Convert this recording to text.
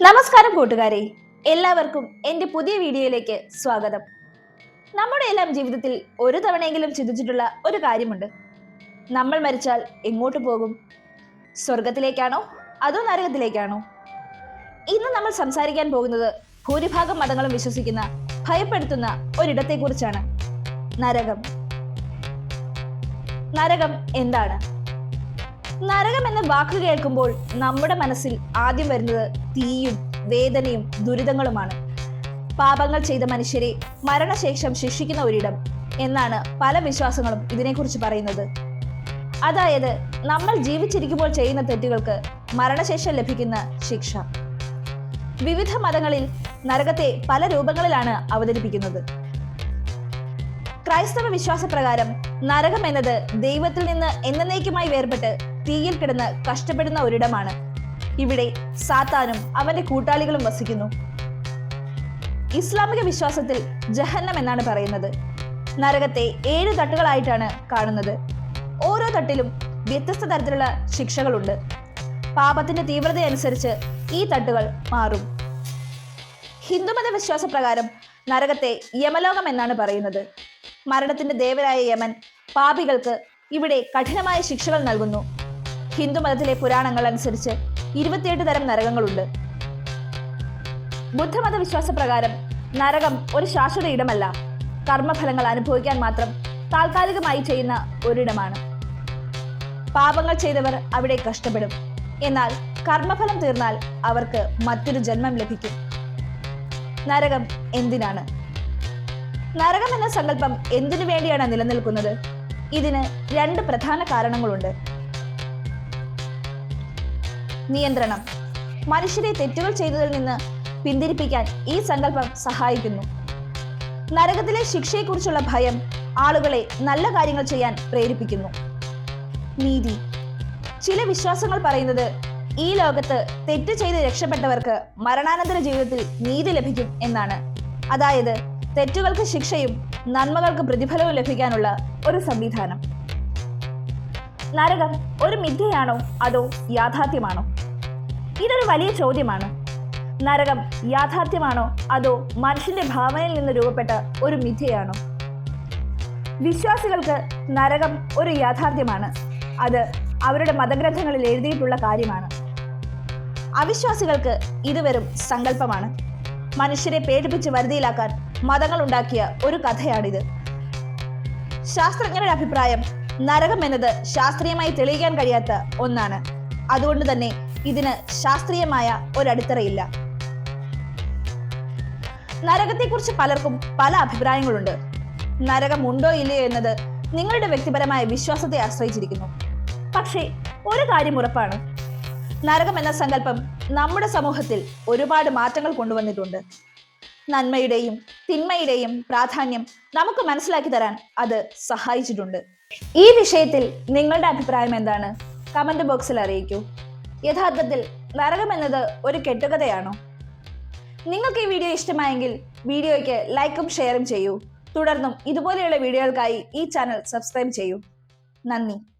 നമസ്കാരം കൂട്ടുകാരെ. എല്ലാവർക്കും എന്റെ പുതിയ വീഡിയോയിലേക്ക് സ്വാഗതം. നമ്മുടെ എല്ലാം ജീവിതത്തിൽ ഒരു തവണയെങ്കിലും ചിന്തിച്ചിട്ടുള്ള ഒരു കാര്യമുണ്ട്. നമ്മൾ മരിച്ചാൽ എങ്ങോട്ട് പോകും? സ്വർഗത്തിലേക്കാണോ അതോ നരകത്തിലേക്കാണോ? ഇന്ന് നമ്മൾ സംസാരിക്കാൻ പോകുന്നത് ഭൂരിഭാഗം മതങ്ങളും വിശ്വസിക്കുന്ന ഭയപ്പെടുത്തുന്ന ഒരിടത്തെക്കുറിച്ചാണ്. നരകം. നരകം എന്താണ്? നരകം എന്ന വാക്ക് കേൾക്കുമ്പോൾ നമ്മുടെ മനസ്സിൽ ആദ്യം വരുന്നത് തീയും വേദനയും ദുരിതങ്ങളുമാണ്. പാപങ്ങൾ ചെയ്ത മനുഷ്യരെ മരണശേഷം ശിക്ഷിക്കുന്ന ഒരിടം എന്നാണ് പല വിശ്വാസങ്ങളും ഇതിനെക്കുറിച്ച് പറയുന്നത്. അതായത് നമ്മൾ ജീവിച്ചിരിക്കുമ്പോൾ ചെയ്യുന്ന തെറ്റുകൾക്ക് മരണശേഷം ലഭിക്കുന്ന ശിക്ഷ. വിവിധ മതങ്ങളിൽ നരകത്തെ പല രൂപങ്ങളിലാണ് അവതരിപ്പിക്കുന്നത്. ക്രൈസ്തവ വിശ്വാസപ്രകാരം നരകം എന്നത് ദൈവത്തിൽ നിന്ന് എന്നേക്കുമായി വേർപെട്ട് തീയിൽ കിടന്ന് കഷ്ടപ്പെടുന്ന ഒരിടമാണ്. ഇവിടെ സാത്താനും അവന്റെ കൂട്ടാളികളും വസിക്കുന്നു. ഇസ്ലാമിക വിശ്വാസത്തിൽ ജഹന്നം എന്നാണ് പറയുന്നത്. നരകത്തെ ഏഴ് തട്ടുകളായിട്ടാണ് കാണുന്നത്. ഓരോ തട്ടിലും വ്യത്യസ്ത തരത്തിലുള്ള ശിക്ഷകളുണ്ട്. പാപത്തിന്റെ തീവ്രത അനുസരിച്ച് ഈ തട്ടുകൾ മാറും. ഹിന്ദുമത വിശ്വാസപ്രകാരം നരകത്തെ യമലോകം എന്നാണ് പറയുന്നത്. മരണത്തിന്റെ ദേവനായ യമൻ പാപികൾക്ക് ഇവിടെ കഠിനമായ ശിക്ഷകൾ നൽകുന്നു. ഹിന്ദുമതത്തിലെ പുരാണങ്ങൾ അനുസരിച്ച് ഇരുപത്തിയെട്ട് തരം നരകങ്ങളുണ്ട്. ബുദ്ധമത വിശ്വാസപ്രകാരം നരകം ഒരു ശാശ്വത ഇടമല്ല. കർമ്മഫലങ്ങൾ അനുഭവിക്കാൻ മാത്രം താൽക്കാലികമായി ചെയ്യുന്ന ഒരിടമാണ്. പാപങ്ങൾ ചെയ്തവർ അവിടെ കഷ്ടപ്പെടും. എന്നാൽ കർമ്മഫലം തീർന്നാൽ അവർക്ക് മറ്റൊരു ജന്മം ലഭിക്കും. നരകം എന്തിനാണ്? നരകം എന്ന സങ്കല്പം എന്തിനു വേണ്ടിയാണ് നിലനിൽക്കുന്നത്? ഇതിന് രണ്ട് പ്രധാന കാരണങ്ങളുണ്ട്. നിയന്ത്രണം. മനുഷ്യരെ തെറ്റുകൾ ചെയ്തതിൽ നിന്ന് പിന്തിരിപ്പിക്കാൻ ഈ സങ്കല്പം സഹായിക്കുന്നു. നരകത്തിലെ ശിക്ഷയെക്കുറിച്ചുള്ള ഭയം ആളുകളെ നല്ല കാര്യങ്ങൾ ചെയ്യാൻ പ്രേരിപ്പിക്കുന്നു. നീതി. ചില വിശ്വാസങ്ങൾ പറയുന്നത് ഈ ലോകത്ത് തെറ്റ് ചെയ്ത് രക്ഷപ്പെട്ടവർക്ക് മരണാനന്തര ജീവിതത്തിൽ നീതി ലഭിക്കും എന്നാണ്. അതായത് തെറ്റുകൾക്ക് ശിക്ഷയും നന്മകൾക്ക് പ്രതിഫലവും ലഭിക്കാനുള്ള ഒരു സംവിധാനം. നരകം ഒരു മിഥ്യയാണോ അതോ യാഥാർത്ഥ്യമാണോ? ഇതൊരു വലിയ ചോദ്യമാണ്. നരകം യാഥാർത്ഥ്യമാണോ അതോ മനുഷ്യന്റെ ഭാവനയിൽ നിന്ന് രൂപപ്പെട്ട ഒരു മിഥ്യയാണോ? വിശ്വാസികൾക്ക് നരകം ഒരു യാഥാർത്ഥ്യമാണ്. അത് അവരുടെ മതഗ്രന്ഥങ്ങളിൽ എഴുതിയിട്ടുള്ള കാര്യമാണ്. അവിശ്വാസികൾക്ക് ഇത് വെറും സങ്കല്പമാണ്. മനുഷ്യരെ പേടിപ്പിച്ച് വരുതിയിലാക്കാൻ മതങ്ങൾ ഉണ്ടാക്കിയ ഒരു കഥയാണിത്. ശാസ്ത്രജ്ഞരുടെ അഭിപ്രായം നരകം എന്നത് ശാസ്ത്രീയമായി തെളിയിക്കാൻ കഴിയാത്ത ഒന്നാണ്. അതുകൊണ്ട് തന്നെ ഇതിന് ശാസ്ത്രീയമായ ഒരടിത്തറയില്ല നരകത്തെക്കുറിച്ച് പലർക്കും പല അഭിപ്രായങ്ങളുണ്ട്. നരകം ഉണ്ടോ ഇല്ലയോ എന്നത് നിങ്ങളുടെ വ്യക്തിപരമായ വിശ്വാസത്തെ ആശ്രയിച്ചിരിക്കുന്നു. പക്ഷേ ഒരു കാര്യം ഉറപ്പാണ്. നരകം എന്ന സങ്കല്പം നമ്മുടെ സമൂഹത്തിൽ ഒരുപാട് മാറ്റങ്ങൾ കൊണ്ടുവന്നിട്ടുണ്ട്. നന്മയുടെയും തിന്മയുടെയും പ്രാധാന്യം നമുക്ക് മനസ്സിലാക്കി തരാൻ അത് സഹായിച്ചിട്ടുണ്ട്. ഈ വിഷയത്തിൽ നിങ്ങളുടെ അഭിപ്രായം എന്താണ്? കമന്റ് ബോക്സിൽ അറിയിക്കൂ. യഥാർത്ഥത്തിൽ നരകം എന്നത് ഒരു കെട്ടുകഥയാണോ? നിങ്ങൾക്ക് ഈ വീഡിയോ ഇഷ്ടമായെങ്കിൽ വീഡിയോയ്ക്ക് ലൈക്കും ഷെയറും ചെയ്യൂ. തുടർന്നും ഇതുപോലെയുള്ള വീഡിയോകൾക്കായി ഈ ചാനൽ സബ്സ്ക്രൈബ് ചെയ്യൂ. നന്ദി.